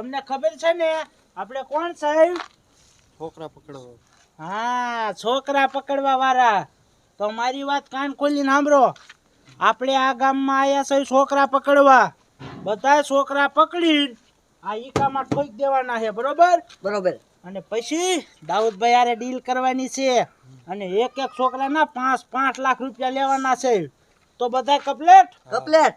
તમને ખબર છે ને આપણે કોણ સાહેબ? છોકરા પકડવા. હા છોકરા પકડવા વાળા. તો મારી વાત કાન ખોલીને સાંભળો. આપણે આ ગામમાં આવ્યા છે છોકરા પકડવા. બધા છોકરા પકડી આ ઈકામાં ઠોક દેવાના છે બરોબર? બરોબર. અને પછી દાઉદભાઈ આરે ડીલ કરવાની છે. અને એક એક છોકરાના પાંચ પાંચ લાખ રૂપિયા લેવાના છે. તો બધા કપલેટ? કપલેટ.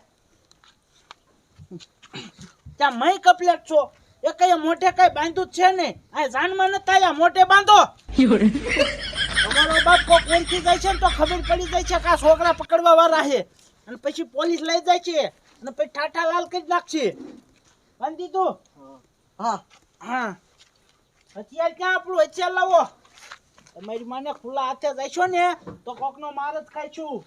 ત્યાં મય કપલેટ છો. એ કઈ મોઢે કઈ બાંધ્યું છે ને આ જાનમાં નહીં થાય આ મોઢે બાંધો. તમારો બાપ કોક ઓળખી જાય છે ને તો ખબર પડી જાય છે કે આ છોકરા પકડવા વાળા છે. અને પછી પોલીસ લઈ જાય છે. અને પછી ઠાઠા લાલ કરી નાખશે. બાંધી દીધું હા. હા. હથિયાર ક્યાં આપણું? હથિયાર લાવો. તમારી માને ખુલ્લા હાથે જઈશો ને તો કોકનો માર જ ખાઈશું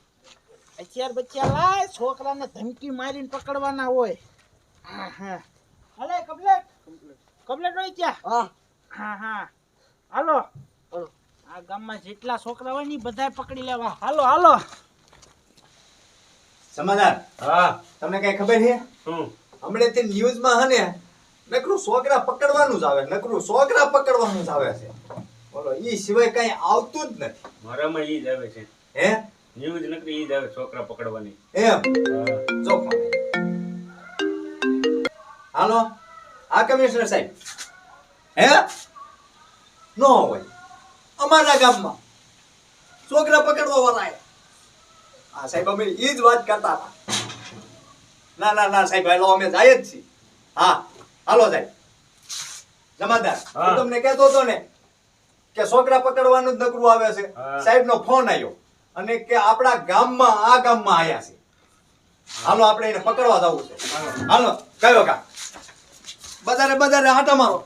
હથિયાર બચ્યા લાય છોકરાને ધમકી મારીને પકડવાના હોય. હા. હા હાલે કમ્પ્લેટ? કમ્પ્લેટ. હોય ત્યાં? હા. હા હા. હાલો. હાલો. આ ગામમાં જેટલા છોકરા હોય ને બધા બધાય પકડી લેવા. હાલો હાલો. સમાધાન. હા. તમને કઈ ખબર છે? શું હમણે તે ન્યૂઝમાં હે ને નકરું છોકરા પકડવાનું જ આવે નકરું છોકરા પકડવાનું જ આવે છે. બોલો ઈ સિવાય કઈ આવતું જ નથી. મારામાં ઈ જ આવે છે. હે? ન્યૂઝ નકરી ઈ જ આવે છોકરા પકડવાની. એમ? જો. હાલો આ કમિશનર સાહેબ હે નો હોય અમારા ગામમાં છોકરા પકડવા વાળા હે. સાહેબ અમે ઈ જ વાત કરતા હતા ના ના ના સાહેબ હાલો અમે જાય જ છીએ હા હાલો સાહેબ જમાદાર હું તમને કહેતો હતો ને કે છોકરા પકડવાનું જ નકરું આવે છે સાહેબ નો ફોન આવ્યો અને કે આપણા ગામમાં આ ગામમાં આવ્યા છે હાલો આપણે એને પકડવા જવું છે હાલો કયો કા બજારે બજારે આટા મારો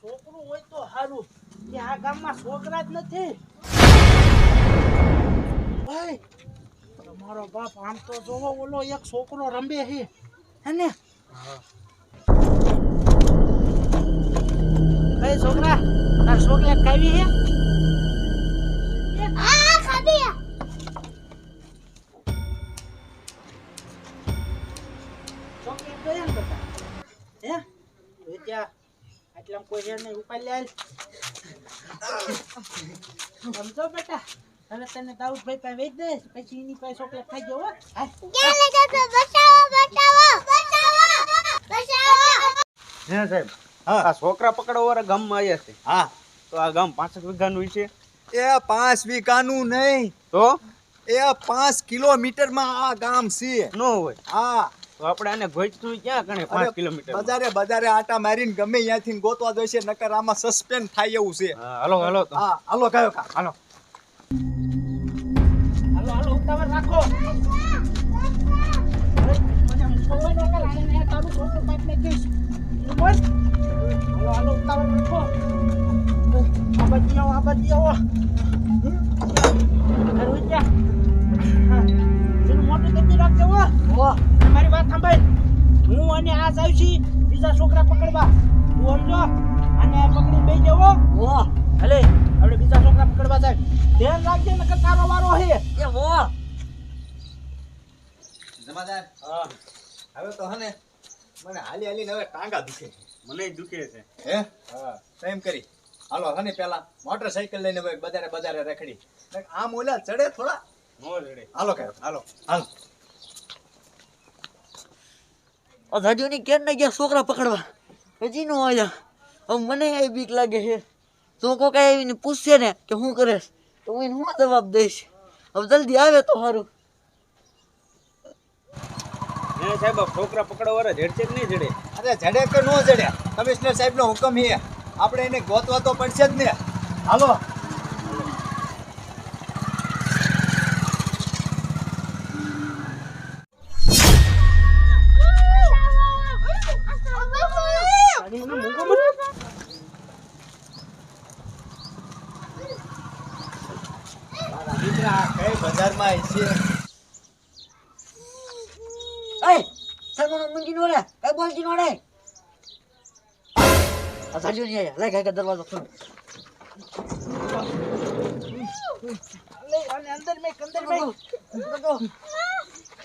છોકરું હોય તો સારું કે આ ગામમાં છોકરા જ નથી ભાઈ, તમારો બાપ આમ તો જોવો ઓલો એક છોકરો રમે છે. હે. ને કઈ છોકરા તાર છોકરા ખાવી હે ચોકલેટ કયા ને બધા હે? તો ત્યાં આટલા કોઈ નહીં ઉપાડી લે. સમજો બેટા. હવે તને દાઉદભાઈ પાસે વેચ દે પછી એની પાસે ચોકલેટ ખાઈ જવો. હે. સાહેબ હા. આ છોકરા પકડવા વાળા ગામમાં આવ્યા છે. હા. તો આ ગામ પાંસઠ વીઘાનું છે? એ પાંચ વીઘાનું નહીં. તો? એ પાંચ કિલોમીટરમાં આ ગામ છે. નો હોય. હા. તો આપણે આને ગોઈતું ક્યાં કણે પાંચ કિલોમીટર બજારે બજારે આટા મારીને ગમે ત્યાંથી ગોતવા જોઈશે નકર આમાં સસ્પેન્ડ થાય એવું છે. હાલો હાલો હા હાલો કયો કા. હાલો. હાલો રાખો. મારી વાત સાંભળ હું અને આ જાઉં છી બીજા છોકરા પકડવા સમજો અને પકડી બે જવો હલે આપણે બીજા છોકરા પકડવા જાય ધ્યાન રાખજે નકર તારો વારો હે એ વાહ જમાદાર હા. હવે તો હને મને હાલી હાલીને હવે ટાંગા દુખે છે. મને દુખે છે. હે? હા. એમ કરી. હાલો હને પેલા મોટરસાઇકલ લઈને હવે બધારે બધારે રખડી. આમ ઓલા ચડે થોડા? નો ચડે. હાલો કે હાલો. હાલો. અધાડીઓની કેમ ને ગયા છોકરા પકડવા? હજી નો આવ્યા. હવે મને એ બીક લાગે છે. તો કોઈ કઈ આવીને પૂછશે ને કે શું કરેશ તો હું એને શું જવાબ દઈશ? હવે જલ્દી આવે તો સારું. હે સાહેબ છોકરા પકડો વાળા જડશે કે નહીં જડે અરે જડે કે ન જડે કમિશનર સાહેબ નો હુકમ છે. આપણે એને ગોતવા તો પડશે જ ને. હાલો. બજારમાં છે રે આ સાજુ નહીં આયા. લાય કાકા દરવાજો ખોલ. લે અને અંદર મે અંદર મેં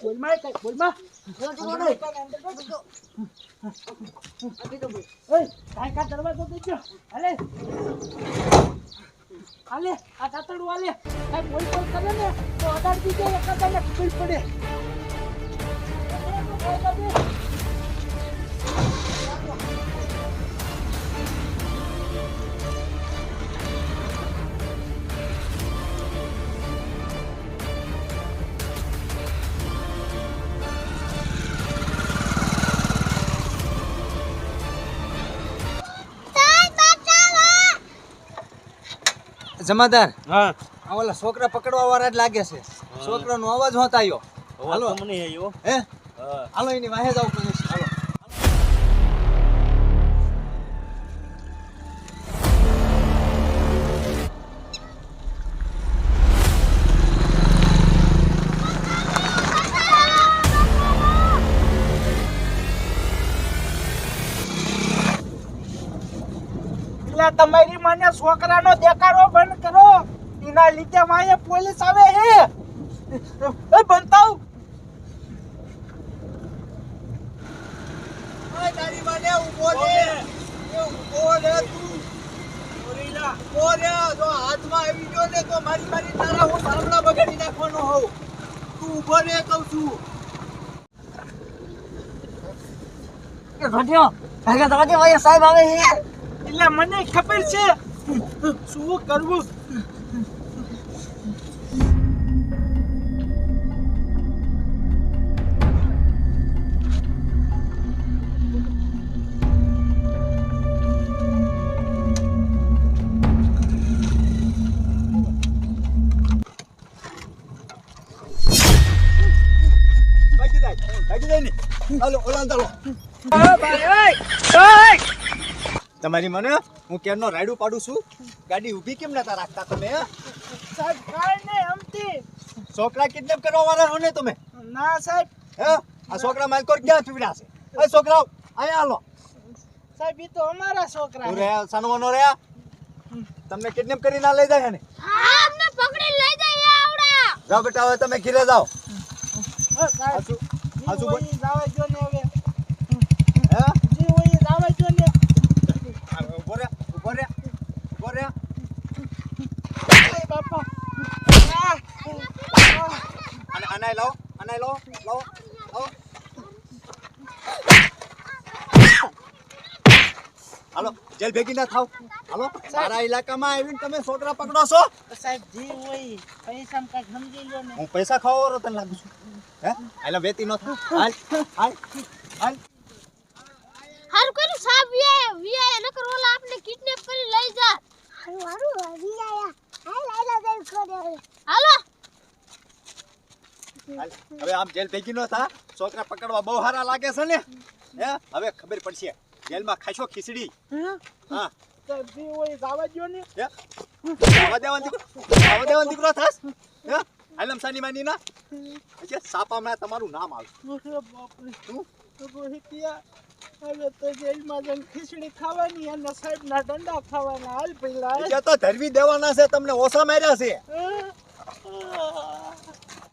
બોલમાં કઈ બોલમાં. બોલતી નો રે ઓય કાઈ કા દરવાજો દેજો અલે. હાલે આ કાતડું હાલે કાઈ બોલ બોલ કરે ને તો અડાડ દીજે એકાદાને ખબર પડે. જમાદાર હા. આ ઓલા છોકરા પકડવા વાળા જ લાગે છે. છોકરાનો અવાજ હોતા આવ્યો. હાલો. મને આવ્યો. હે હા? હાલો, એની વાહે જાવ પોલીસ હાલો. એટલે તમારી માને છોકરાનો દેખાડો બંધ કરો. એના લીધે મારે પોલીસ આવે હે. એ બનતાવ ઓય તારી માને ઊભો રે એ ઊભો રે તું ઊભો રે જો હાથમાં આવી ગયો ને તો મારી મારી તારા હું સાંભળા બગાડી નાખવાનો હોઉં. તું ઊભો રે કહું છું. કે ઘટ્યો ભાગા ભાઈ સાહેબ આવે છે. એટલે મને ખબર છે. શું કરવું? તમારી મને હું કેરનો રાયડું પાડું છું. ગાડી ઊભી કેમ નતા રાખતા તમે છોકરા કિડનેપ કરવા વાળા હો ને તમે? ના સાહેબ. હે? આ છોકરા માલકો ક્યાં પીવડા છે? એ છોકરાઓ અહીંયા હાલો. સાહેબ એ તો અમારા છોકરા. રે સાનવાનો રે તમને કિડનેપ કરી ના લઈ જાય ને? હા અમને પકડી લઈ જાય આવડા. જાઓ બેટા હવે તમે ઘરે જાઓ. હા સાહેબ. હાસુ જી ઈ જાવા દ્યો ને હવે. હે? જી હોય જાવા દ્યો ને. ઊભો રે ઊભો રે ઊભો રે. બાપા. આ, આ. અને આનાય લાવો આનાય લાવો લાવો લાવો હાલો જેલ ભેગી ના થાવ. હાલો સારા ઇલાકામાં આવીને તમે છોકરા પકડો છો. સાહેબ જી હોય પૈસા કાંઈક સમજી લો ને. હું પૈસા ખાવા તને લાગુ છું. હે? હાલો વેતી નો થાવ. હાલ હાલ હાલ. હારું કર્યું સાહેબ વીઆઈ ન કરો ઓલા આપણે કિડનેપ કરી લઈ જા. હારું હારું વીઆઈ હાલ હાલ હાલ કરે હાલો. હવે આમ જેલ ભેગી નો થા. છોકરા પકડવા બહુ સારા લાગે છે ને. હે? હવે ખબર પડશે. જેલમાં ખાશો ખીચડી. હા? સાહેબ જી હોય ઈ જાવા ને. આવા દેવાન દેવાન દીકરો થાસ હે? આલમ સાની માની ના સાપામાં તમારું નામ આવે. શું? રોહિતિયા હવે તો જેલમાં જઈને ખીચડી ખાવાની અને સાહેબના દંડા ખાવાના. હાલ પેલા. તો ધરવી દેવાના છે તમને ઓછા માર્યા છે.